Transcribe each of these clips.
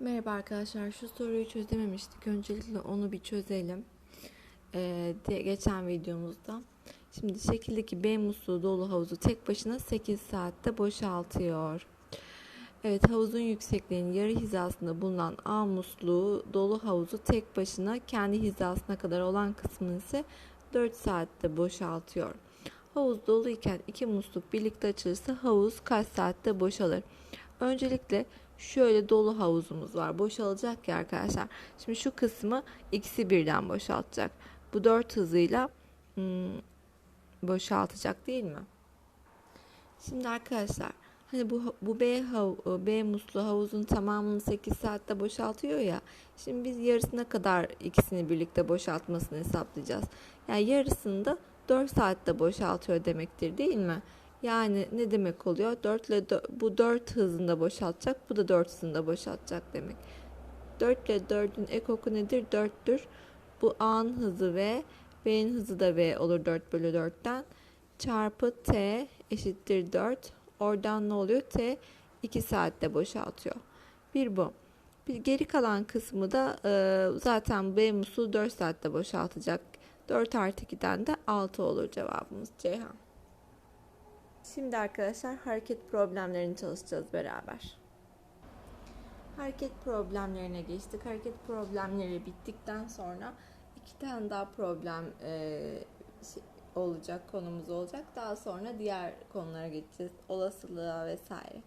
Merhaba arkadaşlar. Şu soruyu çözememiştik. Öncelikle onu bir çözelim. Ee, geçen videomuzda. Şimdi şekildeki B musluğu dolu havuzu tek başına 8 saatte boşaltıyor. Evet havuzun yüksekliğinin yarı hizasında bulunan A musluğu dolu havuzu tek başına kendi hizasına kadar olan kısmını ise 4 saatte boşaltıyor. Havuz dolu iken iki musluk birlikte açılırsa havuz kaç saatte boşalır? Öncelikle şöyle dolu havuzumuz var. Boşalacak ya arkadaşlar. Şimdi şu kısmı ikisi birden boşaltacak. Bu dört hızıyla hmm, boşaltacak değil mi? Şimdi arkadaşlar hani bu bu B hav, B muslu havuzun tamamını 8 saatte boşaltıyor ya. Şimdi biz yarısına kadar ikisini birlikte boşaltmasını hesaplayacağız. Yani yarısını da 4 saatte boşaltıyor demektir değil mi? Yani ne demek oluyor? 4 ile bu 4 hızında boşaltacak, bu da 4 hızında boşaltacak demek. 4 ile 4'ün ekoku nedir? 4'tür. Bu A'nın hızı V, B'nin hızı da V olur 4 bölü 4'ten. Çarpı T eşittir 4. Oradan ne oluyor? T 2 saatte boşaltıyor. Bir bu. Bir geri kalan kısmı da e, zaten B musluğu 4 saatte boşaltacak. 4 artı 2'den de 6 olur cevabımız Ceyhan. Şimdi arkadaşlar hareket problemlerini çalışacağız beraber. Hareket problemlerine geçtik. Hareket problemleri bittikten sonra iki tane daha problem e, şey, olacak, konumuz olacak. Daha sonra diğer konulara geçeceğiz. Olasılığa vesaire.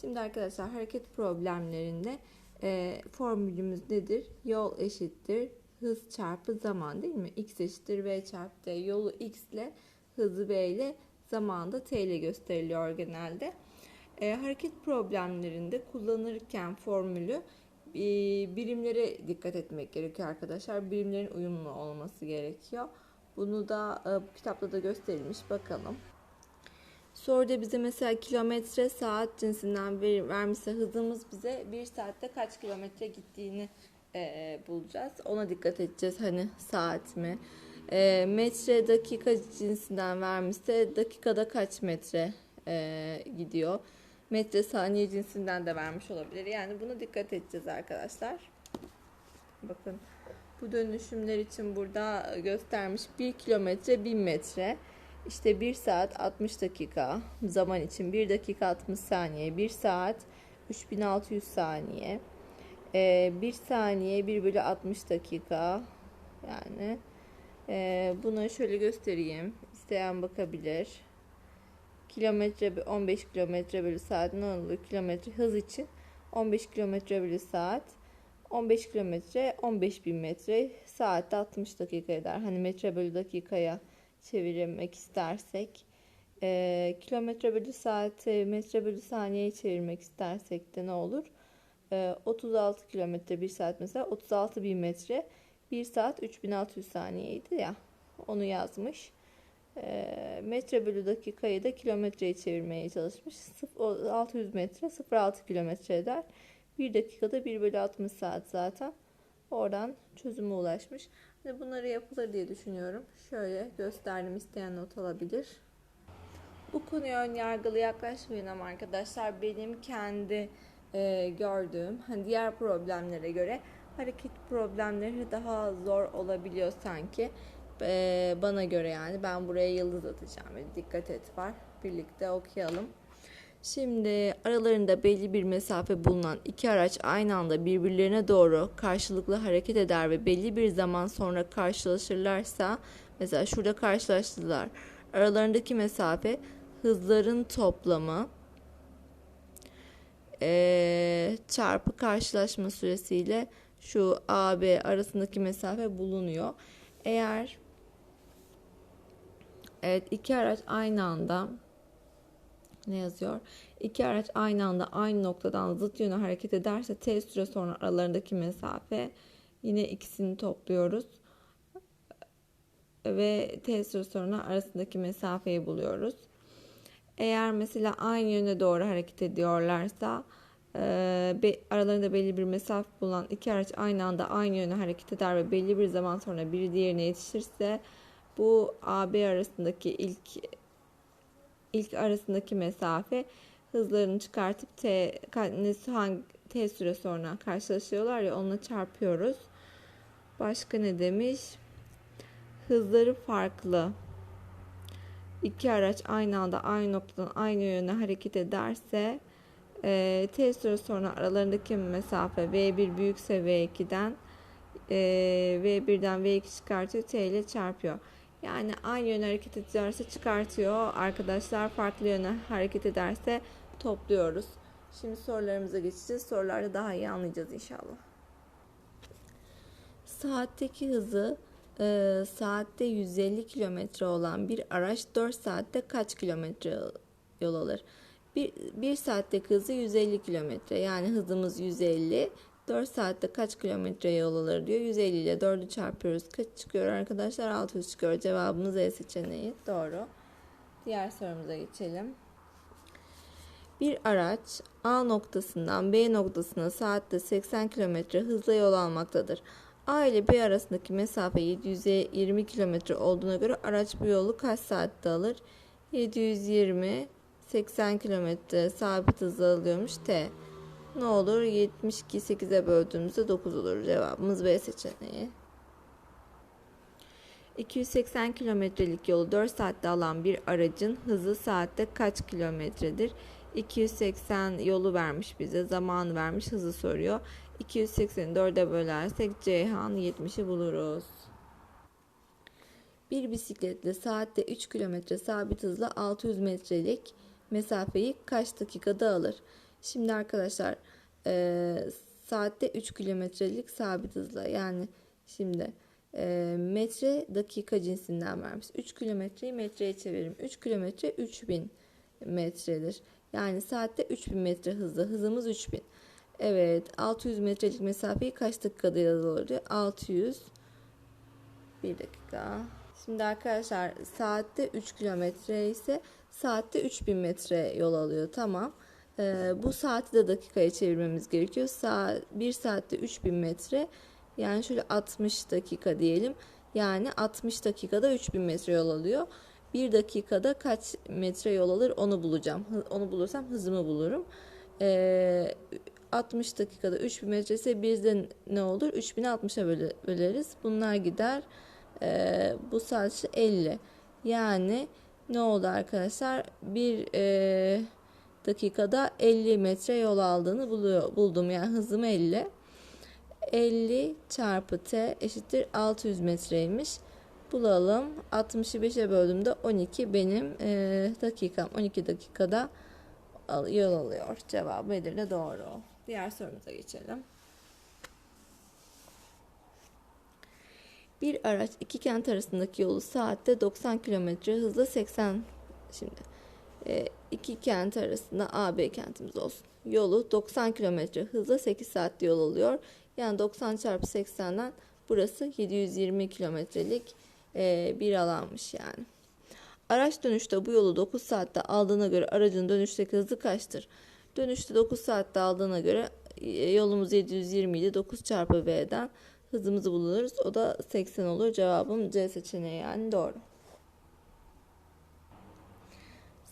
Şimdi arkadaşlar hareket problemlerinde e, formülümüz nedir? Yol eşittir hız çarpı zaman değil mi? X eşittir V çarpı T. Yolu X ile hızı V ile zamanında T ile gösteriliyor genelde. E, hareket problemlerinde kullanırken formülü e, birimlere dikkat etmek gerekiyor arkadaşlar. Birimlerin uyumlu olması gerekiyor. Bunu da e, kitapta da gösterilmiş. Bakalım. Soruda bize mesela kilometre saat cinsinden ver, vermişse hızımız bize bir saatte kaç kilometre gittiğini e, bulacağız. Ona dikkat edeceğiz. Hani saat mi? E, metre dakika cinsinden vermişse dakikada kaç metre e, gidiyor? Metre saniye cinsinden de vermiş olabilir. Yani buna dikkat edeceğiz arkadaşlar. Bakın bu dönüşümler için burada göstermiş 1 kilometre 1000 metre. İşte 1 saat 60 dakika zaman için 1 dakika 60 saniye 1 saat 3600 saniye 1 saniye 1 bölü 60 dakika yani ee, bunu şöyle göstereyim. İsteyen bakabilir. Kilometre 15 kilometre bölü saat ne oluyor? Kilometre hız için 15 kilometre bölü saat 15 kilometre 15 bin metre saatte 60 dakika eder. Hani metre bölü dakikaya çevirmek istersek e, kilometre bölü saat metre bölü saniyeye çevirmek istersek de ne olur? E, 36 kilometre bir saat mesela 36 bin metre 1 saat 3600 saniyeydi ya. Onu yazmış. E, metre bölü dakikayı da kilometreye çevirmeye çalışmış. 600 metre 0,6 kilometre eder. 1 dakikada 1 bölü 60 saat zaten. Oradan çözüme ulaşmış. Ve bunları yapılır diye düşünüyorum. Şöyle gösterdim isteyen not alabilir. Bu konuya ön yargılı yaklaşmayın ama arkadaşlar benim kendi e, gördüğüm hani diğer problemlere göre hareket problemleri daha zor olabiliyor sanki. Ee, bana göre yani ben buraya yıldız atacağım. Dikkat et var. Birlikte okuyalım. Şimdi aralarında belli bir mesafe bulunan iki araç aynı anda birbirlerine doğru karşılıklı hareket eder ve belli bir zaman sonra karşılaşırlarsa mesela şurada karşılaştılar. Aralarındaki mesafe hızların toplamı e, çarpı karşılaşma süresiyle şu AB arasındaki mesafe bulunuyor. Eğer evet iki araç aynı anda ne yazıyor? İki araç aynı anda aynı noktadan zıt yöne hareket ederse t süre sonra aralarındaki mesafe yine ikisini topluyoruz ve t süre sonra arasındaki mesafeyi buluyoruz. Eğer mesela aynı yöne doğru hareket ediyorlarsa aralarında belli bir mesafe bulunan iki araç aynı anda aynı yöne hareket eder ve belli bir zaman sonra biri diğerine yetişirse bu AB arasındaki ilk ilk arasındaki mesafe hızlarını çıkartıp t hangi T süre sonra karşılaşıyorlar ya onunla çarpıyoruz. Başka ne demiş? Hızları farklı. İki araç aynı anda aynı noktadan aynı yöne hareket ederse e, T süre sonra aralarındaki mesafe V1 büyükse V2'den e, V1'den V2 çıkartıyor T ile çarpıyor. Yani aynı yöne hareket ederse çıkartıyor. Arkadaşlar farklı yöne hareket ederse topluyoruz. Şimdi sorularımıza geçeceğiz. Sorularda daha iyi anlayacağız inşallah. Saatteki hızı e, saatte 150 kilometre olan bir araç 4 saatte kaç kilometre yol alır? Bir, bir saatteki hızı 150 kilometre. Yani hızımız 150. 4 saatte kaç kilometre yol alır diyor. 150 ile 4'ü çarpıyoruz. Kaç çıkıyor arkadaşlar? 600 çıkıyor. Cevabımız E seçeneği. Doğru. Diğer sorumuza geçelim. Bir araç A noktasından B noktasına saatte 80 km hızla yol almaktadır. A ile B arasındaki mesafe 720 km olduğuna göre araç bu yolu kaç saatte alır? 720 80 km sabit hızla alıyormuş T. Ne olur? 72 8'e böldüğümüzde 9 olur. Cevabımız B seçeneği. 280 kilometrelik yolu 4 saatte alan bir aracın hızı saatte kaç kilometredir? 280 yolu vermiş bize, zamanı vermiş, hızı soruyor. 280'i 4'e bölersek Ceyhan 70'i buluruz. Bir bisikletle saatte 3 kilometre sabit hızla 600 metrelik mesafeyi kaç dakikada alır? Şimdi arkadaşlar e, saatte 3 kilometrelik sabit hızla yani şimdi e, metre dakika cinsinden vermiş. 3 kilometreyi metreye çeviririm. 3 kilometre 3000 metredir. Yani saatte 3000 metre hızla. Hızımız 3000. Evet 600 metrelik mesafeyi kaç dakikada yazılır diyor. 600 bir dakika. Şimdi arkadaşlar saatte 3 kilometre ise saatte 3000 metre yol alıyor. Tamam. Ee, bu saati de dakikaya çevirmemiz gerekiyor. Saat, 1 saatte 3000 metre yani şöyle 60 dakika diyelim. Yani 60 dakikada 3000 metre yol alıyor. 1 dakikada kaç metre yol alır onu bulacağım. Onu bulursam hızımı bulurum. Ee, 60 dakikada 3000 metre ise bizde ne olur? 3000'i 60'a böleriz. Bunlar gider. Ee, bu sadece 50. Yani ne oldu arkadaşlar? Bir e, dakikada 50 metre yol aldığını buluyor, buldum. Yani hızım 50. 50 çarpı t eşittir 600 metreymiş. Bulalım. 60'ı 5'e böldüğümde 12 benim e, dakikam. 12 dakikada yol alıyor. Cevabı Edirne doğru. Diğer sorumuza geçelim. Bir araç iki kent arasındaki yolu saatte 90 km hızla 80 şimdi e, iki kent arasında A, B kentimiz olsun. Yolu 90 km hızla 8 saatte yol alıyor. Yani 90 çarpı 80'den burası 720 kilometrelik e, bir alanmış yani. Araç dönüşte bu yolu 9 saatte aldığına göre aracın dönüşteki hızı kaçtır? Dönüşte 9 saatte aldığına göre e, yolumuz 720 idi. 9 çarpı V'den hızımızı buluruz. O da 80 olur. Cevabım C seçeneği yani doğru.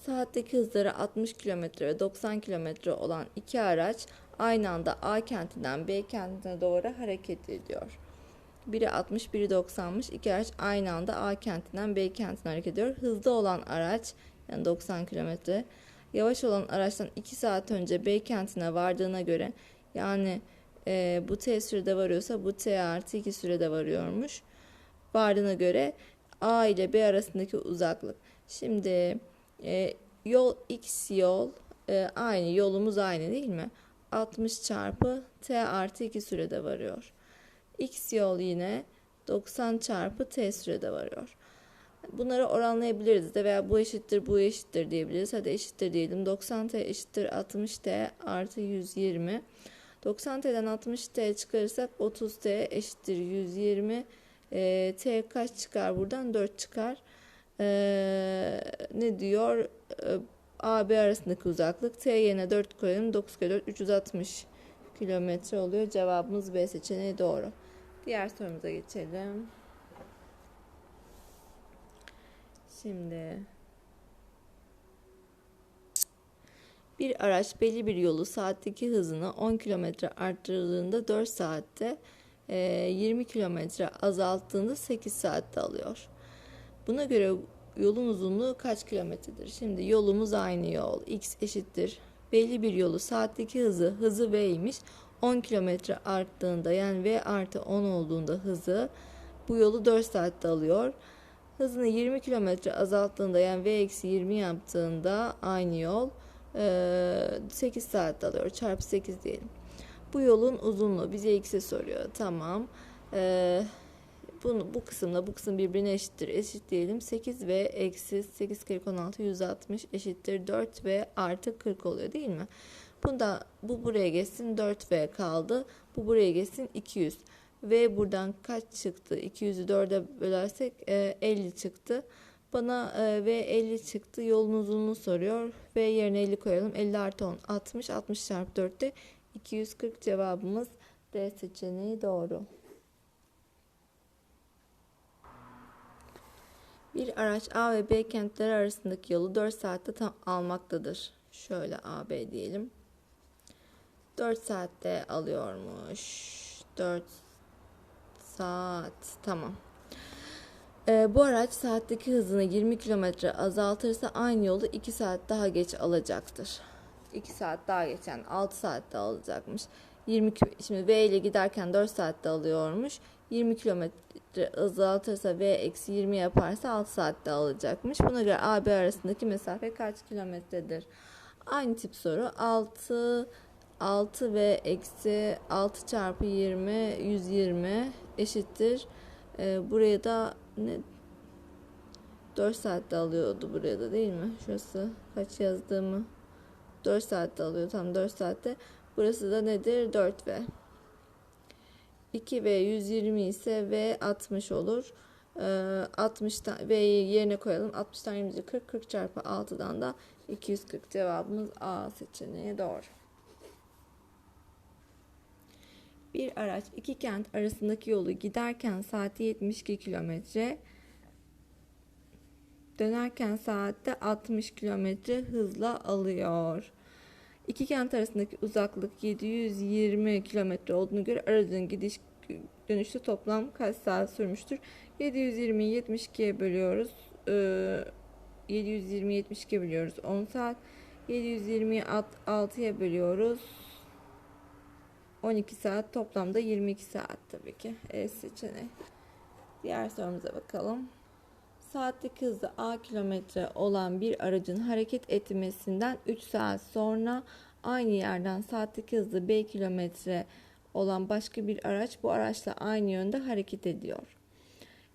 Saatteki hızları 60 km ve 90 km olan iki araç aynı anda A kentinden B kentine doğru hareket ediyor. Biri 60, biri 90'mış. İki araç aynı anda A kentinden B kentine hareket ediyor. Hızlı olan araç yani 90 km. Yavaş olan araçtan 2 saat önce B kentine vardığına göre yani e, bu T sürede varıyorsa bu T artı 2 sürede varıyormuş. Vardığına göre A ile B arasındaki uzaklık. Şimdi e, yol X yol e, aynı yolumuz aynı değil mi? 60 çarpı T artı 2 sürede varıyor. X yol yine 90 çarpı T sürede varıyor. Bunları oranlayabiliriz de veya bu eşittir bu eşittir diyebiliriz. Hadi eşittir diyelim. 90T eşittir 60T artı 120. 90T'den 60T çıkarırsak 30T eşittir 120. E, T kaç çıkar buradan? 4 çıkar. E, ne diyor? E, A, B arasındaki uzaklık. T yerine 4 koyalım. 9 kere 4 360 kilometre oluyor. Cevabımız B seçeneği doğru. Diğer sorumuza geçelim. Şimdi Bir araç belli bir yolu saatteki hızını 10 km arttırdığında 4 saatte, e, 20 km azalttığında 8 saatte alıyor. Buna göre yolun uzunluğu kaç kilometredir? Şimdi yolumuz aynı yol. X eşittir. Belli bir yolu saatteki hızı, hızı V'ymiş. 10 kilometre arttığında yani V artı 10 olduğunda hızı bu yolu 4 saatte alıyor. Hızını 20 kilometre azalttığında yani V eksi 20 yaptığında aynı yol 8 saatte alıyor. Çarpı 8 diyelim. Bu yolun uzunluğu bize x'e soruyor. Tamam. Ee, bunu, bu kısımla bu kısım birbirine eşittir. Eşit diyelim. 8 ve eksi 8 kere 16 160 eşittir. 4 ve artı 40 oluyor değil mi? Bunda bu buraya geçsin 4v kaldı. Bu buraya geçsin 200. V buradan kaç çıktı? 200'ü 4'e bölersek e, 50 çıktı. Bana e, V 50 çıktı. Yolun uzunluğunu soruyor. V yerine 50 koyalım. 50 artı 10 60. 60 çarpı 4'te 240 cevabımız D seçeneği doğru. Bir araç A ve B kentleri arasındaki yolu 4 saatte tam almaktadır. Şöyle A, B diyelim. 4 saatte alıyormuş. 4 saat. Tamam. Ee, bu araç saatteki hızını 20 km azaltırsa aynı yolu 2 saat daha geç alacaktır. 2 saat daha geç yani 6 saatte alacakmış. 20 şimdi V ile giderken 4 saatte alıyormuş. 20 kilometre azaltırsa V eksi 20 yaparsa 6 saatte alacakmış. Buna göre AB arasındaki mesafe kaç kilometredir? Aynı tip soru. 6 6 ve eksi 6 çarpı 20 120 eşittir. Ee, buraya da ne 4 saatte alıyordu buraya da değil mi? Şurası kaç yazdığımı 4 saatte alıyor tam 4 saatte. Burası da nedir? 4 v. 2 v 120 ise v 60 olur. Ee, 60 v'yi yerine koyalım. 60'tan 20 40 40 çarpı 6'dan da 240 cevabımız A seçeneği doğru. Bir araç iki kent arasındaki yolu giderken saati 72 kilometre, dönerken saatte 60 kilometre hızla alıyor. İki kent arasındaki uzaklık 720 kilometre olduğunu göre aracın gidiş dönüşte toplam kaç saat sürmüştür? 720'yi 72'ye bölüyoruz. Ee, 720 72'ye bölüyoruz 10 saat. 720'yi 6'ya bölüyoruz. 12 saat toplamda 22 saat tabii ki E seçeneği. Diğer sorumuza bakalım. Saatteki hızı A kilometre olan bir aracın hareket etmesinden 3 saat sonra aynı yerden saatteki hızı B kilometre olan başka bir araç bu araçla aynı yönde hareket ediyor.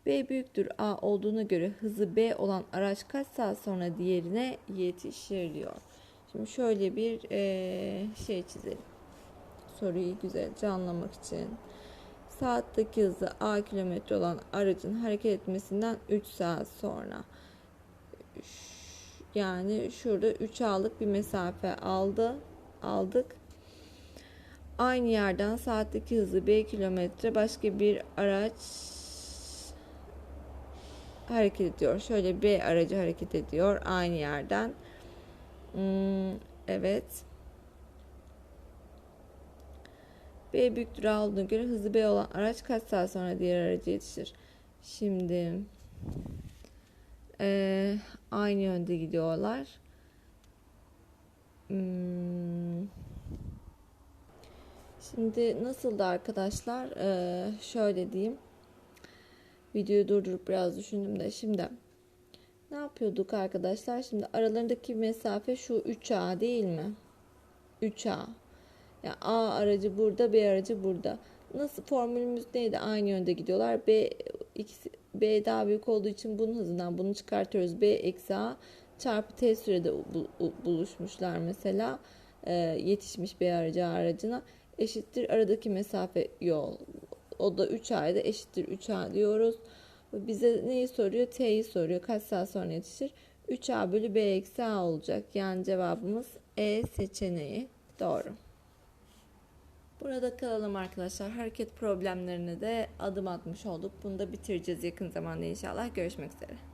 B büyüktür A olduğuna göre hızı B olan araç kaç saat sonra diğerine yetişir diyor. Şimdi şöyle bir e, şey çizelim soruyu güzelce anlamak için. Saatteki hızı A kilometre olan aracın hareket etmesinden 3 saat sonra. Yani şurada 3 A'lık bir mesafe aldı. Aldık. Aynı yerden saatteki hızı B kilometre başka bir araç hareket ediyor. Şöyle B aracı hareket ediyor aynı yerden. Hmm, evet. B büyüktür A olduğuna göre hızı B olan araç kaç saat sonra diğer araca yetişir? Şimdi e, aynı yönde gidiyorlar. Hmm. Şimdi nasıldı arkadaşlar? Ee, şöyle diyeyim. Videoyu durdurup biraz düşündüm de şimdi ne yapıyorduk arkadaşlar? Şimdi aralarındaki mesafe şu 3A değil mi? 3A. Yani A aracı burada, B aracı burada. Nasıl formülümüz neydi? Aynı yönde gidiyorlar. B ikisi B daha büyük olduğu için bunun hızından bunu çıkartıyoruz. B eksi A çarpı T sürede buluşmuşlar mesela. Ee, yetişmiş B aracı aracına eşittir aradaki mesafe yol. O da 3 ayda eşittir 3A diyoruz. Bize neyi soruyor? T'yi soruyor. Kaç saat sonra yetişir? 3A bölü B eksi A olacak. Yani cevabımız E seçeneği. Doğru. Burada kalalım arkadaşlar. Hareket problemlerine de adım atmış olduk. Bunu da bitireceğiz yakın zamanda inşallah. Görüşmek üzere.